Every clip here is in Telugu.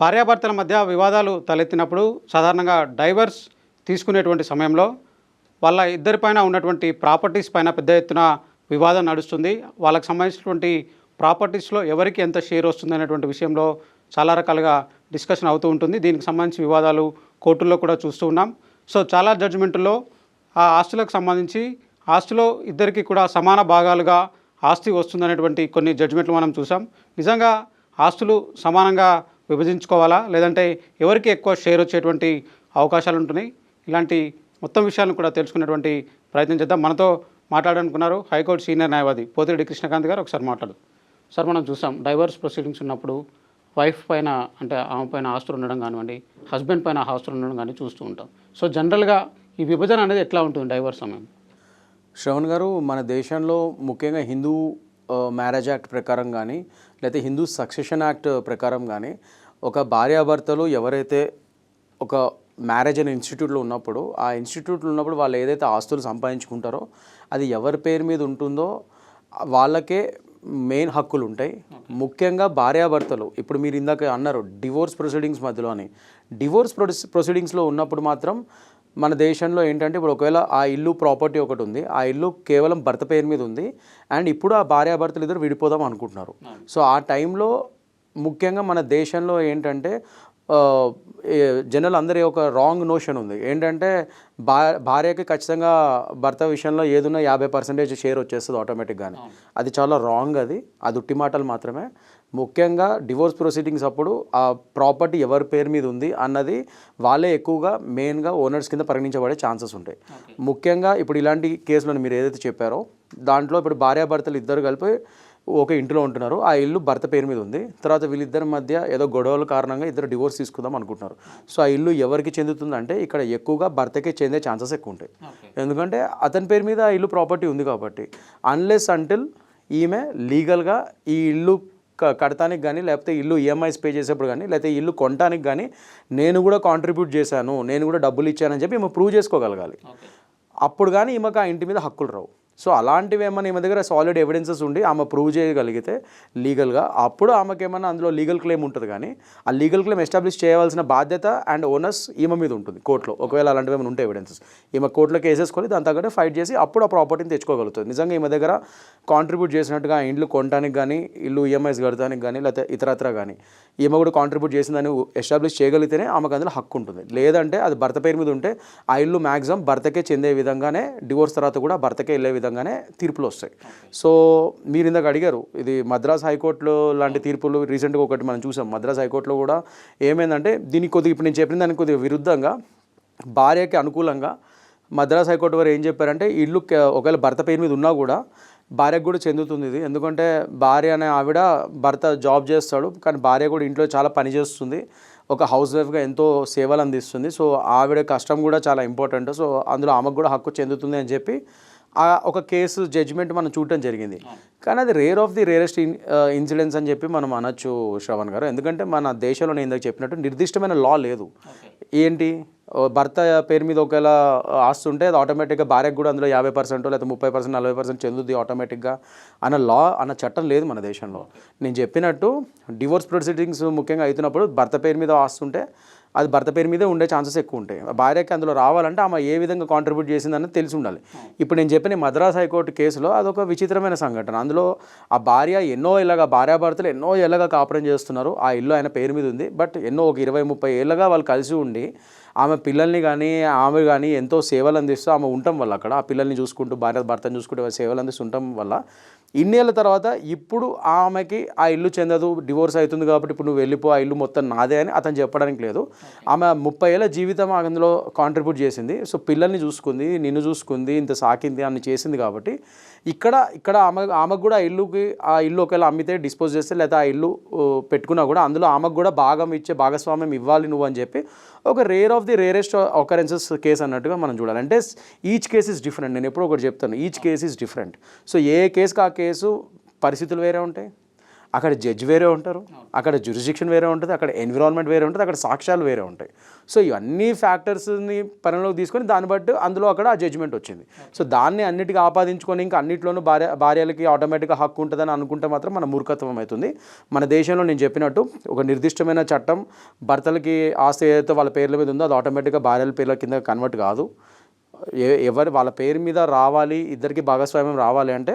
భార్యాభర్తల మధ్య వివాదాలు తలెత్తినప్పుడు సాధారణంగా డైవర్స్ తీసుకునేటువంటి సమయంలో వాళ్ళ ఇద్దరిపైన ఉన్నటువంటి ప్రాపర్టీస్ పైన పెద్ద ఎత్తున వివాదం నడుస్తుంది. వాళ్ళకి సంబంధించినటువంటి ప్రాపర్టీస్లో ఎవరికి ఎంత షేర్ వస్తుంది అనేటువంటి విషయంలో చాలా రకాలుగా డిస్కషన్ అవుతూ ఉంటుంది. దీనికి సంబంధించి వివాదాలు కోర్టుల్లో కూడా చూస్తూ ఉన్నాం. సో చాలా జడ్జిమెంట్లో ఆ ఆస్తులకు సంబంధించి ఆస్తిలో ఇద్దరికి కూడా సమాన భాగాలుగా ఆస్తి వస్తుందనేటువంటి కొన్ని జడ్జిమెంట్లు మనం చూసాం. నిజంగా ఆస్తులు సమానంగా విభజించుకోవాలా? లేదంటే ఎవరికి ఎక్కువ షేర్ వచ్చేటువంటి అవకాశాలు ఉంటున్నాయి? ఇలాంటి మొత్తం విషయాలను కూడా తెలుసుకునేటువంటి ప్రయత్నం చేద్దాం. మనతో మాట్లాడాలనుకున్నారు హైకోర్టు సీనియర్ న్యాయవాది పోతిరెడ్డి కృష్ణకాంత్ గారు. ఒకసారి మాట్లాడు. సార్ మనం చూసాం డైవర్స్ ప్రొసీడింగ్స్ ఉన్నప్పుడు వైఫ్ పైన అంటే ఆమె పైన ఆస్తులు ఉండడం కానివ్వండి హస్బెండ్ పైన ఆస్తులు ఉండడం కానీ చూస్తూ ఉంటాం. సో జనరల్గా ఈ విభజన అనేది ఎట్లా ఉంటుంది డైవర్స్ సమయం శ్రవణ్ గారు మన దేశంలో ముఖ్యంగా హిందూ మ్యారేజ్ యాక్ట్ ప్రకారం కానీ లేకపోతే హిందూ సక్సెషన్ యాక్ట్ ప్రకారం కానీ ఒక భార్యాభర్తలు ఎవరైతే ఒక మ్యారేజ్ అనే ఇన్స్టిట్యూట్లో ఉన్నప్పుడు ఆ ఇన్స్టిట్యూట్లో ఉన్నప్పుడు వాళ్ళు ఏదైతే ఆస్తులు సంపాదించుకుంటారో అది ఎవరి పేరు మీద ఉంటుందో వాళ్ళకే మెయిన్ హక్కులు ఉంటాయి. ముఖ్యంగా భార్యాభర్తలు ఇప్పుడు మీరు ఇందాక అన్నారు డివోర్స్ ప్రొసీడింగ్స్ మధ్యలో అని. డివోర్స్ ప్రొసీడింగ్స్లో ఉన్నప్పుడు మాత్రం మన దేశంలో ఏంటంటే ఇప్పుడు ఒకవేళ ఆ ఇల్లు ప్రాపర్టీ ఒకటి ఉంది ఆ ఇల్లు కేవలం భర్త పేరు మీద ఉంది అండ్ ఇప్పుడు ఆ భార్యాభర్తలు ఇద్దరు విడిపోదాం అనుకుంటున్నారు. సో ఆ టైంలో ముఖ్యంగా మన దేశంలో ఏంటంటే జనాలు అందరి ఒక రాంగ్ నోషన్ ఉంది. ఏంటంటే భా భార్యకి ఖచ్చితంగా భర్త విషయంలో ఏదున్నా యాభై పర్సెంటేజ్ షేర్ వచ్చేస్తుంది ఆటోమేటిక్గానే అది చాలా రాంగ్ అది. అది ఉట్టి మాటలు మాత్రమే. ముఖ్యంగా డివోర్స్ ప్రొసీడింగ్స్ అప్పుడు ఆ ప్రాపర్టీ ఎవరి పేరు మీద ఉంది అన్నది వాళ్ళే ఎక్కువగా మెయిన్గా ఓనర్స్ కింద పరిగణించబడే ఛాన్సెస్ ఉంటాయి. ముఖ్యంగా ఇప్పుడు ఇలాంటి కేసులను మీరు ఏదైతే చెప్పారో దాంట్లో ఇప్పుడు భార్యాభర్తలు ఇద్దరు కలిపి ఒక ఇంట్లో ఉంటున్నారు. ఆ ఇల్లు భర్త పేరు మీద ఉంది. తర్వాత వీళ్ళిద్దరి మధ్య ఏదో గొడవల కారణంగా ఇద్దరు డివోర్స్ తీసుకుందాం అనుకుంటున్నారు. సో ఆ ఇల్లు ఎవరికి చెందుతుందంటే ఇక్కడ ఎక్కువగా భర్తకే చెందే ఛాన్సెస్ ఎక్కువ ఉంటాయి. ఎందుకంటే అతని పేరు మీద ఆ ఇల్లు ప్రాపర్టీ ఉంది కాబట్టి. అన్లెస్ అంటిల్ ఈమె లీగల్గా ఈ ఇల్లు క- కడతానికి కానీ లేకపోతే ఇల్లు ఈఎంఐస్ పే చేసేప్పుడు కానీ లేకపోతే ఇల్లు కొనడానికి కానీ నేను కూడా కాంట్రిబ్యూట్ చేశాను నేను కూడా డబ్బులు ఇచ్చానని చెప్పి ఈమె ప్రూవ్ చేసుకోగలగాలి. అప్పుడు కానీ ఈమెకు ఆ ఇంటి మీద హక్కులు రావు. సో అలాంటివి ఏమైనా ఈమె దగ్గర సాలిడ్ ఎవిడెన్సెస్ ఉండి ఆమె ప్రూవ్ చేయగలిగితే లీగల్గా అప్పుడు ఆమెకి ఏమైనా అందులో లీగల్ క్లెయిమ్ ఉంటుంది కానీ ఆ లీగల్ క్లెయిమ్ ఎస్టాబ్లిష్ చేయవలసిన బాధ్యత అండ్ ఓనర్స్ ఈమె మీద ఉంటుంది కోర్టులో ఒకవేళ అలాంటివి ఏమైనా ఉంటే ఎవిడెన్సెస్ ఈమె కోర్టులో కేసేసుకొని దాని తగ్గట్టు ఫైట్ చేసి అప్పుడు ఆ ప్రాపర్టీని తెచ్చుకోగలుగుతుంది. నిజంగా ఈమె దగ్గర కాంట్రిబ్యూట్ చేసినట్టుగా ఇండ్లు కొనడానికి కానీ ఇల్లు ఈఎంఐస్ కడతానికి కానీ లేకపోతే ఇతరత్ర కానీ ఈమె కూడా కాంట్రిబ్యూట్ చేసిందని ఎస్టాబ్లిష్ చేయగలిగితేనే ఆమెకు అందులో హక్కు ఉంటుంది. లేదంటే అది భర్త పేరు మీద ఉంటే ఆ ఇల్లు మ్యాక్సిమం భర్తకే చెందే విధంగానే డివోర్స్ తర్వాత కూడా భర్తకే వెళ్ళే విధంగానే తీర్పులు వస్తాయి. సో మీరు ఇందాక అడిగారు ఇది మద్రాస్ హైకోర్టులో లాంటి తీర్పులు రీసెంట్గా ఒకటి మనం చూసాం. మద్రాస్ హైకోర్టులో కూడా ఏమైందంటే దీనికి కొద్దిగా ఇప్పుడు నేను చెప్పిన దానికి కొద్దిగా విరుద్ధంగా భార్యకి అనుకూలంగా మద్రాస్ హైకోర్టు వారు ఏం చెప్పారంటే ఇల్లు ఒకవేళ భర్త పేరు మీద ఉన్నా కూడా భార్యకు కూడా చెందుతుంది ఇది. ఎందుకంటే భార్య అనే ఆవిడ భర్త జాబ్ చేస్తాడు కానీ భార్య కూడా ఇంట్లో చాలా పని చేస్తుంది. ఒక హౌస్ వైఫ్గా ఎంతో సేవలు అందిస్తుంది. సో ఆవిడ కష్టం కూడా చాలా ఇంపార్టెంట్. సో అందులో ఆమెకు కూడా హక్కు చెందుతుంది అని చెప్పి ఆ ఒక కేసు జడ్జిమెంట్ మనం చూడటం జరిగింది. కానీ అది rare of the rarest incidents అని చెప్పి మనం అనొచ్చు శ్రవణ్ గారు. ఎందుకంటే మన దేశంలో నేను ఇందాక చెప్పినట్టు నిర్దిష్టమైన లా లేదు. ఏంటి? భర్త పేరు మీద ఒకవేళ ఆస్తి ఉంటే అది ఆటోమేటిక్గా భార్యకు కూడా అందులో యాభై పర్సెంట్ లేదా ముప్పై పర్సెంట్ నలభై పర్సెంట్ చెందుద్ది ఆటోమేటిక్గా అన్న లా అన్న చట్టం లేదు మన దేశంలో. నేను చెప్పినట్టు డివోర్స్ ప్రొసీడింగ్స్ ముఖ్యంగా అవుతున్నప్పుడు భర్త పేరు మీద ఆస్తి ఉంటే అది భర్త పేరు మీదే ఉండే ఛాన్సెస్ ఎక్కువ ఉంటాయి. భార్యకి అందులో రావాలంటే ఆమె ఏ విధంగా కాంట్రిబ్యూట్ చేసిందని తెలిసి ఉండాలి. ఇప్పుడు నేను చెప్పిన మద్రాస్ హైకోర్టు కేసులో అదొక విచిత్రమైన సంఘటన. అందులో ఆ భార్య ఎన్నో ఇలాగా భార్యాభర్తలు ఎన్నో ఏళ్ళగా కాపురం చేస్తున్నారు. ఆ ఇల్లు ఆయన పేరు మీద ఉంది. బట్ ఎన్నో ఒక ఇరవై ముప్పై ఏళ్ళగా వాళ్ళు కలిసి ఉండి ఆమె పిల్లల్ని కానీ ఆమె కానీ ఎంతో సేవలు అందిస్తూ ఆమె ఉండటం వల్ల అక్కడ ఆ పిల్లల్ని చూసుకుంటూ భార్య భర్తను చూసుకుంటూ సేవలు అందిస్తుండటం వల్ల ఇన్నేళ్ళ తర్వాత ఇప్పుడు ఆమెకి ఆ ఇల్లు చెందదు డివోర్స్ అవుతుంది కాబట్టి ఇప్పుడు నువ్వు వెళ్ళిపో ఆ ఇల్లు మొత్తం నాదే అని అతను చెప్పడానికి లేదు. ఆమె ముప్పై ఏళ్ళ జీవితం అందులో కాంట్రిబ్యూట్ చేసింది. సో పిల్లల్ని చూసుకుంది నిన్ను చూసుకుంది ఇంత సాకింది అన్ని చేసింది కాబట్టి ఇక్కడ ఇక్కడ ఆమె ఆమెకు కూడా ఆ ఇల్లుకి ఆ ఇల్లు ఒకవేళ అమ్మితే డిస్పోజ్ చేస్తే లేదా ఆ ఇల్లు పెట్టుకున్నా కూడా అందులో ఆమెకు కూడా భాగం ఇచ్చే భాగస్వామ్యం ఇవ్వాలి నువ్వు అని చెప్పి ఒక rare of the rarest occurrences case అన్నట్టుగా మనం చూడాలి. అంటే ఈచ్ కేస్ ఇస్ డిఫరెంట్ నేను ఎప్పుడో ఒకటి చెప్తాను. Each case is different so ఏ కేసుకి ఆ కేసు పరిస్థితులు వేరే ఉంటాయి? అక్కడ జడ్జ్ వేరే ఉంటారు అక్కడ జ్యూరిస్డిక్షన్ వేరే ఉంటుంది అక్కడ ఎన్విరాన్మెంట్ వేరే ఉంటుంది అక్కడ సాక్ష్యాలు వేరే ఉంటాయి. సో ఇవన్నీ ఫ్యాక్టర్స్ని పరిగణలోకి తీసుకొని దాన్ని బట్టి అందులో అక్కడ ఆ జడ్జిమెంట్ వచ్చింది. సో దాన్ని అన్నిటికీ ఆపాదించుకొని ఇంకా అన్నిట్లోనూ భార్య భార్యలకి ఆటోమేటిక్గా హక్కు ఉంటుందని అనుకుంటే మాత్రం మన మూర్ఖత్వం అవుతుంది. మన దేశంలో నేను చెప్పినట్టు ఒక నిర్దిష్టమైన చట్టం భర్తలకి ఆస్తి ఏదైతే వాళ్ళ పేర్ల మీద ఉందో అది ఆటోమేటిక్గా భార్యల పేర్ల కింద కన్వర్ట్ కాదు. ఎవరు వాళ్ళ పేరు మీద రావాలి ఇద్దరికి భాగస్వామ్యం రావాలి అంటే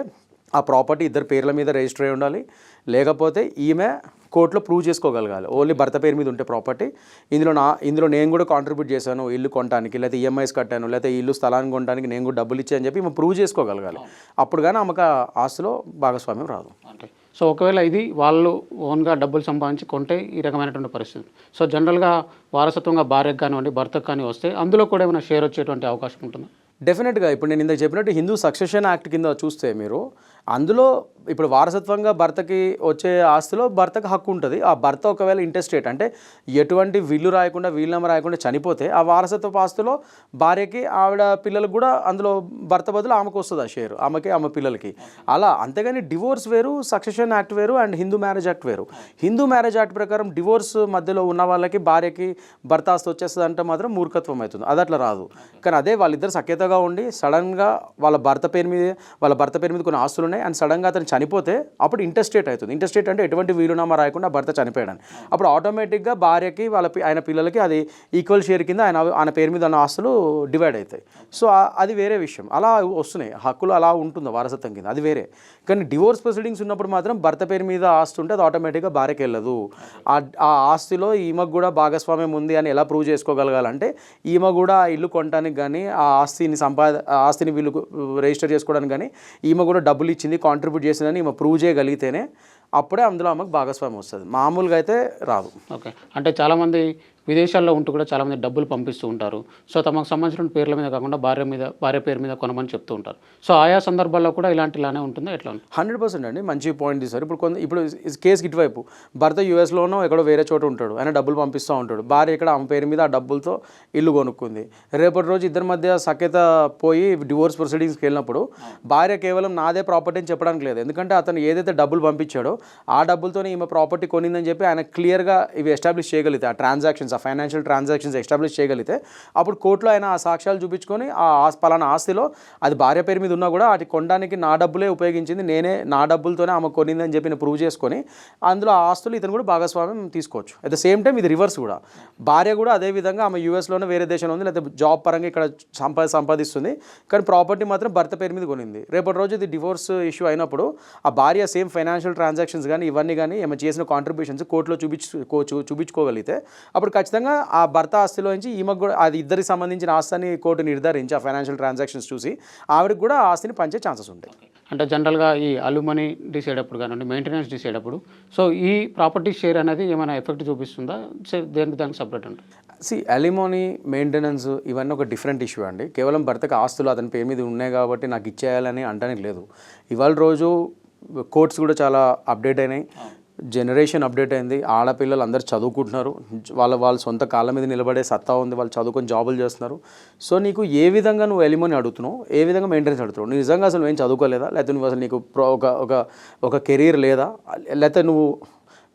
ఆ ప్రాపర్టీ ఇద్దరు పేర్ల మీద రిజిస్టర్ అయి ఉండాలి. లేకపోతే ఈమె కోర్టులో ప్రూవ్ చేసుకోగలగాలి. ఓన్లీ భర్త పేరు మీద ఉంటే ప్రాపర్టీ. ఇందులో నా ఇందులో నేను కూడా కాంట్రిబ్యూట్ చేశాను ఇల్లు కొనడానికి లేకపోతే ఈఎంఐస్ కట్టాను లేకపోతే ఇల్లు స్థలాన్ని కొనడానికి నేను కూడా డబ్బులు ఇచ్చాను చెప్పి ఈమె ప్రూవ్ చేసుకోగలగాలి. అప్పుడు కానీ ఆమెకు ఆస్తిలో భాగస్వామ్యం రాదు. అంటే సో ఒకవేళ ఇది వాళ్ళు ఓన్గా డబ్బులు సంపాదించి కొంటే ఈ రకమైనటువంటి పరిస్థితి సో జనరల్గా వారసత్వంగా భార్యకు కానివ్వండి భర్తకు కానీ వస్తే అందులో కూడా ఏమైనా షేర్ వచ్చేటువంటి అవకాశం ఉంటుందా? డెఫినెట్గా ఇప్పుడు నేను ఇందాక చెప్పినట్టు హిందూ సక్సెషన్ యాక్ట్ కింద చూస్తే మీరు అందులో ఇప్పుడు వారసత్వంగా భర్తకి వచ్చే ఆస్తిలో భర్తకు హక్కు ఉంటుంది. ఆ భర్త ఒకవేళ ఇంటెస్టేట్ అంటే ఎటువంటి విల్లు రాయకుండా వీలునామా రాయకుండా చనిపోతే ఆ వారసత్వ ఆస్తిలో భార్యకి ఆవిడ పిల్లలకు కూడా అందులో భర్త బదులు ఆమెకు వస్తుంది ఆ షేర్. ఆమెకి ఆమె పిల్లలకి. అలా అంతేగాని డివోర్స్ వేరు సక్సెషన్ యాక్ట్ వేరు అండ్ హిందూ మ్యారేజ్ యాక్ట్ వేరు. హిందూ మ్యారేజ్ యాక్ట్ ప్రకారం డివోర్స్ మధ్యలో ఉన్న వాళ్ళకి భార్యకి భర్త ఆస్తి వచ్చేస్తుంది అంటే మాత్రం మూర్ఖత్వం అవుతుంది. అది అట్లా రాదు. కానీ అదే వాళ్ళిద్దరు సఖ్యతగా ఉండి సడన్గా వాళ్ళ భర్త పేరు మీద వాళ్ళ భర్త పేరు మీద కొన్ని ఆస్తులు ఉన్నాయి అండ్ సడన్గా అతను చనిపోతే అప్పుడు ఇంటర్స్టేట్ అవుతుంది. ఇంటర్స్టేట్ అంటే ఎటువంటి వీలునామా రాయకుండా భర్త చనిపోయాడని. అప్పుడు ఆటోమేటిక్గా భార్యకి వాళ్ళ ఆయన పిల్లలకి అది ఈక్వల్ షేర్ కింద ఆయన ఆయన పేరు మీద ఉన్న ఆస్తులు డివైడ్ అవుతాయి. సో అది వేరే విషయం. అలా వస్తున్నాయి. హక్కులు అలా ఉంటుంది వారసత్వం కింద. అది వేరే. కానీ డివోర్స్ ప్రొసీడింగ్స్ ఉన్నప్పుడు మాత్రం భర్త పేరు మీద ఆస్తి ఉంటే అది ఆటోమేటిక్గా భార్యకి వెళ్ళదు. ఆ ఆస్తిలో ఈమెకు కూడా భాగస్వామ్యం ఉంది అని ఎలా ప్రూవ్ చేసుకోగలగాలంటే ఈమె కూడా ఆ ఇల్లు కొనడానికి కానీ ఆ ఆస్తిని సంపాద ఆస్తిని వీళ్ళు రిజిస్టర్ చేసుకోవడానికి కానీ ఈమె కూడా డబ్బులు ఇచ్చింది కాంట్రిబ్యూట్ చేసి చేసిందని ఈమె ప్రూవ్ చేయగలిగితేనే అప్పుడే అందులో ఆమెకు భాగస్వామ్యం వస్తుంది. మామూలుగా అయితే రాదు. ఓకే. అంటే చాలామంది విదేశాల్లో ఉంటూ కూడా చాలామంది డబ్బులు పంపిస్తూ ఉంటారు. సో తమకు సంబంధించిన పేర్ల మీద కాకుండా భార్య మీద భార్య పేరు మీద కొనమని చెప్తూ ఉంటారు. సో ఆయా సందర్భాల్లో కూడా ఇలాంటి ఇలానే ఉంటుందా. ఎట్లా హండ్రెడ్ పర్సెంట్ అండి. మంచి పాయింట్ తీశారు. ఇప్పుడు కొంత ఇప్పుడు కేసు ఇటువైపు. భర్త యూఎస్లోనో ఎక్కడో వేరే చోట ఉంటాడు. ఆయన డబ్బులు పంపిస్తూ ఉంటాడు. భార్య ఇక్కడ ఆమె పేరు మీద ఆ డబ్బులతో ఇల్లు కొనుక్కుంది. రేపటి రోజు ఇద్దరి మధ్య సఖ్యత పోయి డివోర్స్ ప్రొసీడింగ్స్కి వెళ్ళినప్పుడు భార్య కేవలం నాదే ప్రాపర్టీ అని చెప్పడానికి లేదు. ఎందుకంటే అతను ఏదైతే డబ్బులు పంపించాడో ఆ డబ్బులతోనే ఈమె ప్రాపర్టీ కొనిందని చెప్పి ఆయన క్లియర్గా ఇవి ఎస్టాబ్లిష్ చేయగలిగితే ఆ ట్రాన్సాక్షన్స్ ఫైనాన్షియల్ ట్రాన్సాక్షన్స్ ఎస్టాబ్లిష్ చేయగలిగితే అప్పుడు కోర్టులో ఆయన ఆ సాక్ష్యాలు చూపించుకొని ఆ పలానా ఆస్తిలో అది భార్య పేరు మీద ఉన్నా కూడా అది కొనడానికి నా డబ్బులే ఉపయోగించింది నేనే నా డబ్బులతోనే ఆమె కొనిందని చెప్పి ప్రూవ్ చేసుకొని అందులో ఆ ఆస్తులు ఇతను కూడా భాగస్వామ్యం తీసుకోవచ్చు. అట్ ద సేమ్ టైం ఇది రివర్స్ కూడా. భార్య కూడా అదే విధంగా ఆమె యూఎస్లోనే వేరే దేశంలో ఉంది లేకపోతే జాబ్ పరంగా ఇక్కడ సంపా సంపాదిస్తుంది కానీ ప్రాపర్టీ మాత్రం భర్త పేరు మీద కొనింది. రేపటి రోజు ఇది డివోర్స్ ఇష్యూ అయినప్పుడు ఆ భార్య సేమ్ ఫైనాన్షియల్ ట్రాన్సాక్షన్స్ కానీ ఇవన్నీ కానీ ఏమైనా చేసిన కాంట్రిబ్యూషన్స్ కోర్టులో చూపించు చూ- చూపించుకోగలిగితే అప్పుడు ఖచ్చితంగా ఆ భర్త ఆస్తిలో నుంచి ఈమెకు కూడా అది ఇద్దరికి సంబంధించిన ఆస్తిని కోర్టు నిర్ధారించి ఆ ఫైనాన్షియల్ ట్రాన్సాక్షన్స్ చూసి ఆవిడకి కూడా ఆస్తిని పంచే ఛాన్సెస్ ఉంటాయి. అంటే జనరల్గా ఈ అలుమనీ డిసైడ్ అప్పుడు కానివ్వండి మెయింటెనెన్స్ డిసైడ్ అప్పుడు సో ఈ ప్రాపర్టీ షేర్ అనేది ఏమైనా ఎఫెక్ట్ చూపిస్తుందా? సే- దేనికి దానికి సపరేట్ ఉంటుంది సి అలిమోనీ మెయింటెనెన్స్ ఇవన్నీ ఒక డిఫరెంట్ ఇష్యూ అండి. కేవలం భర్తకు ఆస్తులు అతని పేరు మీద ఉన్నాయి కాబట్టి నాకు ఇచ్చేయాలని అంటానికి లేదు. ఇవాళ రోజు కోర్ట్స్ కూడా చాలా అప్డేట్ అయినాయి. జనరేషన్ అప్డేట్ అయింది. ఆడపిల్లలు అందరు చదువుకుంటున్నారు. వాళ్ళ వాళ్ళ సొంత కాళ్ళ మీద నిలబడే సత్తా ఉంది. వాళ్ళు చదువుకొని జాబులు చేస్తున్నారు. సో నీకు ఏ విధంగా నువ్వు ఎలిమోని అడుగుతున్నావు? ఏ విధంగా మెయింటెనెన్స్ అడుగుతున్నావు? నువ్వు నిజంగా అసలు ఏం చదువుకోలేదా? లేకపోతే నువ్వు అసలు నీకు ప్రో- ఒక ఒక ఒక కెరీర్ లేదా? లేకపోతే నువ్వు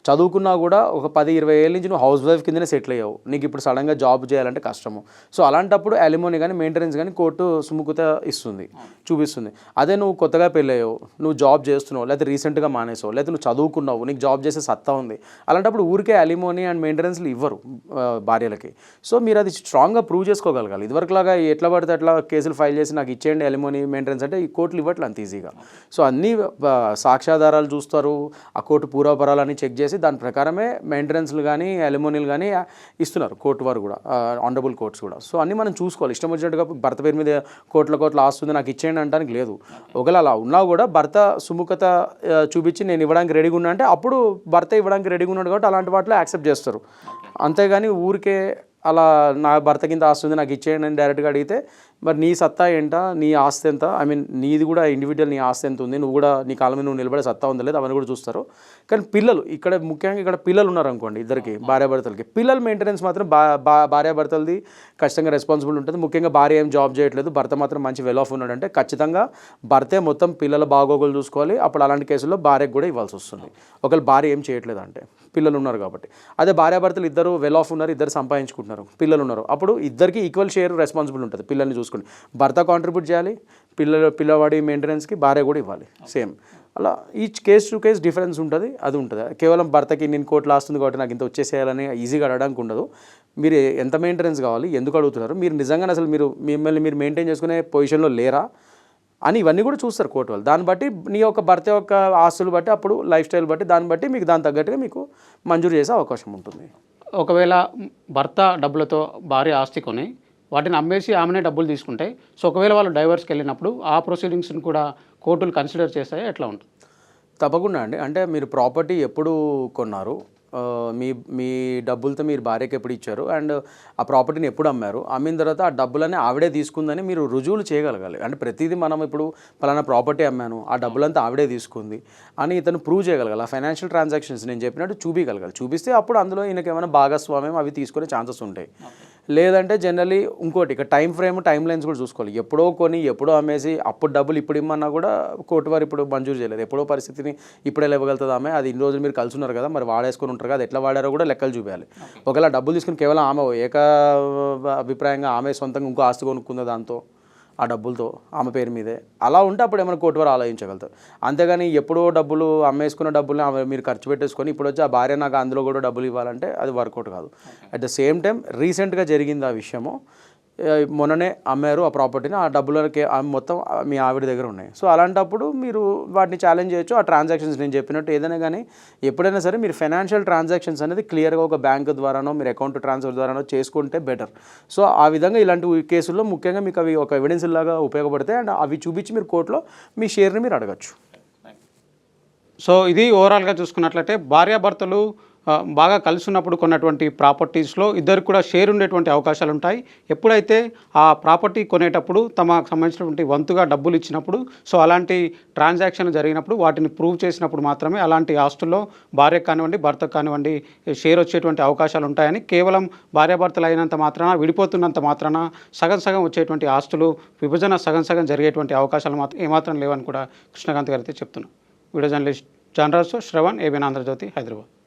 చదువుకున్నా కూడా ఒక పది ఇరవై ఏళ్ళ నుంచి నువ్వు హౌస్ వైఫ్ కిందనే సెటిల్ అయ్యావు. నీకు ఇప్పుడు సడన్గా జాబ్ చేయాలంటే కష్టము. సో అలాంటప్పుడు అలిమోని కానీ మెయింటెనెన్స్ కానీ కోర్టు సుముఖత ఇస్తుంది చూపిస్తుంది. అదే నువ్వు కొత్తగా పెళ్ళయ్యావు నువ్వు జాబ్ చేస్తున్నావు లేకపోతే రీసెంట్గా మానేసావు లేకపోతే నువ్వు చదువుకున్నావు నీకు జాబ్ చేసే సత్తా ఉంది. అలాంటప్పుడు ఊరికే అలిమోని అండ్ మెయింటెనెన్స్లు ఇవ్వరు భార్యలకి. సో మీరు అది స్ట్రాంగ్గా ప్రూవ్ చేసుకోగలగాలి. ఇదివరకులాగా ఎట్లా పడితే అట్లా కేసులు ఫైల్ చేసి నాకు ఇచ్చేయండి అలిమోని మెయింటెనెన్స్ అంటే ఈ కోర్టులు ఇవ్వట్లే అంత ఈజీగా సో అన్ని సాక్ష్యాధారాలు చూస్తారు ఆ కోర్టు పూర్వపరాలని చెక్ చేసి దాని ప్రకారమే మెయింటెనెన్స్లు కానీ అలిమోనీలు కానీ ఇస్తున్నారు కోర్టు వారు కూడా ఆనరబుల్ కోర్ట్స్ కూడా. సో అన్నీ మనం చూసుకోవాలి. ఇష్టం వచ్చినట్టుగా భర్త పేరు మీద కోట్ల కోట్ల ఆస్తుంది నాకు ఇచ్చేయండి అంటానికి లేదు. ఒకవేళ అలా ఉన్నా కూడా భర్త సుముఖత చూపించి నేను ఇవ్వడానికి రెడీగా ఉన్నా అంటే అప్పుడు భర్త ఇవ్వడానికి రెడీగా ఉన్నాడు కాబట్టి అలాంటి వాటిలో యాక్సెప్ట్ చేస్తారు. అంతేగాని ఊరికే అలా నా భర్త కింద ఆస్తుంది నాకు ఇచ్చేయండి అని డైరెక్ట్గా అడిగితే మరి నీ సత్తా ఏంటా? నీ ఆస్తి ఎంత? ఐ మీన్ నీది కూడా ఇండివిజువల్ నీ ఆస్తి ఎంత ఉంది? నువ్వు కూడా నీ కాలం మీద నువ్వు నిలబడే సత్తా ఉందా లేదు? అవన్నీ కూడా చూస్తారు. కానీ పిల్లలు ఇక్కడ ముఖ్యంగా ఇక్కడ పిల్లలు ఉన్నారు అనుకోండి ఇద్దరికి భార్యాభర్తలకి. పిల్లల మెయింటెనెన్స్ మాత్రం బా బా భార్యాభర్తలది ఖచ్చితంగా రెస్పాన్సిబుల్ ఉంటుంది. ముఖ్యంగా భార్య ఏం జాబ్ చేయట్లేదు భర్త మాత్రం మంచి వెల్ ఆఫ్ ఉన్నాడంటే ఖచ్చితంగా భర్తే మొత్తం పిల్లల బాగోగులు చూసుకోవాలి. అప్పుడు అలాంటి కేసుల్లో భార్యకు కూడా ఇవ్వాల్సి వస్తుంది. ఒకవేళ భార్య ఏం చేయట్లేదు అంటే పిల్లలు ఉన్నారు కాబట్టి. అదే భార్యాభర్తలు ఇద్దరు వెల్ ఆఫ్ ఉన్నారు ఇద్దరు సంపాదించుకుంటున్నారు పిల్లలు ఉన్నారు. అప్పుడు ఇద్దరికి ఈక్వల్ షేర్ రెస్పాన్సిబుల్ ఉంటుంది. పిల్లల్ని చూసుకుని. భర్త కాంట్రిబ్యూట్ చేయాలి పిల్లల పిల్లవాడి మెయింటెనెన్స్కి భార్య కూడా ఇవ్వాలి. సేమ్ అలా each case to case difference ఉంటుంది అది ఉంటుంది. కేవలం భర్తకి నేను కోట్లు ఆస్తుంది కాబట్టి నాకు ఇంత వచ్చేసేయాలని ఈజీగా అడగడానికి ఉండదు. మీరు ఎంత మెయింటెనెన్స్ కావాలి ఎందుకు అడుగుతున్నారు? మీరు నిజంగానే అసలు మీరు మిమ్మల్ని మీరు మెయింటైన్ చేసుకునే పొజిషన్లో లేరా? అని ఇవన్నీ కూడా చూస్తారు కోర్టు వాళ్ళు. దాన్ని బట్టి నీ యొక్క భర్త యొక్క ఆస్తులు బట్టి అప్పుడు లైఫ్ స్టైల్ బట్టి దాన్ని బట్టి మీకు దాని తగ్గట్టుగా మీకు మంజూరు చేసే అవకాశం ఉంటుంది. ఒకవేళ భర్త డబ్బులతో భార్య ఆస్తి కొని వాటిని అమ్మేసి ఆమెనే డబ్బులు తీసుకుంటే సో ఒకవేళ వాళ్ళు డైవర్స్కి వెళ్ళినప్పుడు ఆ ప్రొసీడింగ్స్ని కూడా కోర్టులు కన్సిడర్ చేస్తాయి ఎట్లా ఉంటుంది? తప్పకుండా అండి. అంటే మీరు ప్రాపర్టీ ఎప్పుడు కొన్నారు. మీ మీ డబ్బులతో మీరు భార్యకి ఎప్పుడు ఇచ్చారు? అండ్ ఆ ప్రాపర్టీని ఎప్పుడు అమ్మారు? అమ్మిన తర్వాత ఆ డబ్బులన్నీ ఆవిడే తీసుకుందని మీరు రుజువులు చేయగలగాలి. అంటే ప్రతిదీ మనం ఇప్పుడు పలానా ప్రాపర్టీ అమ్మాను ఆ డబ్బులంతా ఆవిడే తీసుకుంది అని ఇతను ప్రూవ్ చేయగలగాలి. ఆ ఫైనాన్షియల్ ట్రాన్సాక్షన్స్ నేను చెప్పినట్టు చూపించగలగాలి. చూపిస్తే అప్పుడు అందులో ఈయనకి ఏమైనా భాగస్వామ్యం అవి తీసుకునే ఛాన్సెస్ ఉంటాయి. లేదంటే జనరలీ ఇంకోటి ఇక టైం ఫ్రేమ్ టైం లైన్స్ కూడా చూసుకోవాలి. ఎప్పుడో కొని ఎప్పుడో అమ్మేసి అప్పుడు డబ్బులు ఇప్పుడు ఇమ్మన్నా కూడా కోర్టు వారు ఇప్పుడు మంజూరు చేయలేదు. ఎప్పుడో పరిస్థితిని ఇప్పుడు ఎలా ఇవ్వగలుగుతుంది ఆమె. అది ఇన్ని రోజులు మీరు కలిసి ఉన్నారు కదా మరి వాడేసుకొని ఉంటారు కదా ఎట్లా వాడారో కూడా లెక్కలు చూపించాలి. ఒకవేళ డబ్బులు తీసుకుని కేవలం ఆమె ఏక అభిప్రాయంగా ఆమె సొంతంగా ఇంకో ఆస్తి కొనుక్కుందో దాంతో? ఆ డబ్బులతో ఆమె పేరు మీదే. అలా ఉంటే అప్పుడు ఏమైనా కోర్టు వారు ఆలోచించగలుగుతారు. అంతేగాని ఎప్పుడో డబ్బులు అమ్మేసుకున్న డబ్బుల్ని ఆమె మీరు ఖర్చు పెట్టేసుకొని ఇప్పుడు వచ్చి ఆ భార్య నాకు అందులో కూడా డబ్బులు ఇవ్వాలంటే అది వర్కౌట్ కాదు. అట్ ద సేమ్ టైం రీసెంట్గా జరిగింది ఆ విషయము. మొన్ననే అమ్మారు ఆ ప్రాపర్టీని ఆ డబ్బులకి మొత్తం మీ ఆవిడ దగ్గర ఉన్నాయి. సో అలాంటప్పుడు మీరు వాటిని ఛాలెంజ్ చేయొచ్చు. ఆ ట్రాన్సాక్షన్స్ నేను చెప్పినట్టు ఏదైనా కానీ ఎప్పుడైనా సరే మీరు ఫైనాన్షియల్ ట్రాన్సాక్షన్స్ అనేది క్లియర్గా ఒక బ్యాంక్ ద్వారానో మీరు అకౌంట్ ట్రాన్స్ఫర్ ద్వారానో చేసుకుంటే బెటర్ సో ఆ విధంగా ఇలాంటి కేసుల్లో ముఖ్యంగా మీకు అవి ఒక ఎవిడెన్స్ లాగా ఉపయోగపడతాయి. అండ్ అవి చూపించి మీరు కోర్టులో మీ షేర్ని మీరు అడగచ్చు. సో ఇది ఓవరాల్గా చూసుకున్నట్లయితే భార్యాభర్తలు బాగా కలిసి ఉన్నప్పుడు కొన్నటువంటి ప్రాపర్టీస్లో ఇద్దరు కూడా షేర్ ఉండేటువంటి అవకాశాలు ఉంటాయి ఎప్పుడైతే ఆ ప్రాపర్టీ కొనేటప్పుడు తమకు సంబంధించినటువంటి వంతుగా డబ్బులు ఇచ్చినప్పుడు సో అలాంటి ట్రాన్సాక్షన్ జరిగినప్పుడు వాటిని ప్రూవ్ చేసినప్పుడు మాత్రమే అలాంటి ఆస్తుల్లో భార్యకు కానివ్వండి భర్తకు కానివ్వండి షేర్ వచ్చేటువంటి అవకాశాలు ఉంటాయని కేవలం భార్యాభర్తలు అయినంత మాత్రాన విడిపోతున్నంత మాత్రాన సగం సగం వచ్చేటువంటి ఆస్తులు విభజన సగం సగం జరిగేటువంటి అవకాశాలు మాత్రం ఏమాత్రం లేవని కూడా కృష్ణకాంత్ గారు అయితే చెప్తున్నారు. వీడియో జర్నలిస్ట్ జనరల్స్ శ్రవణ్ ఏబిఎన్ ఆంధ్రజ్యోతి హైదరాబాద్.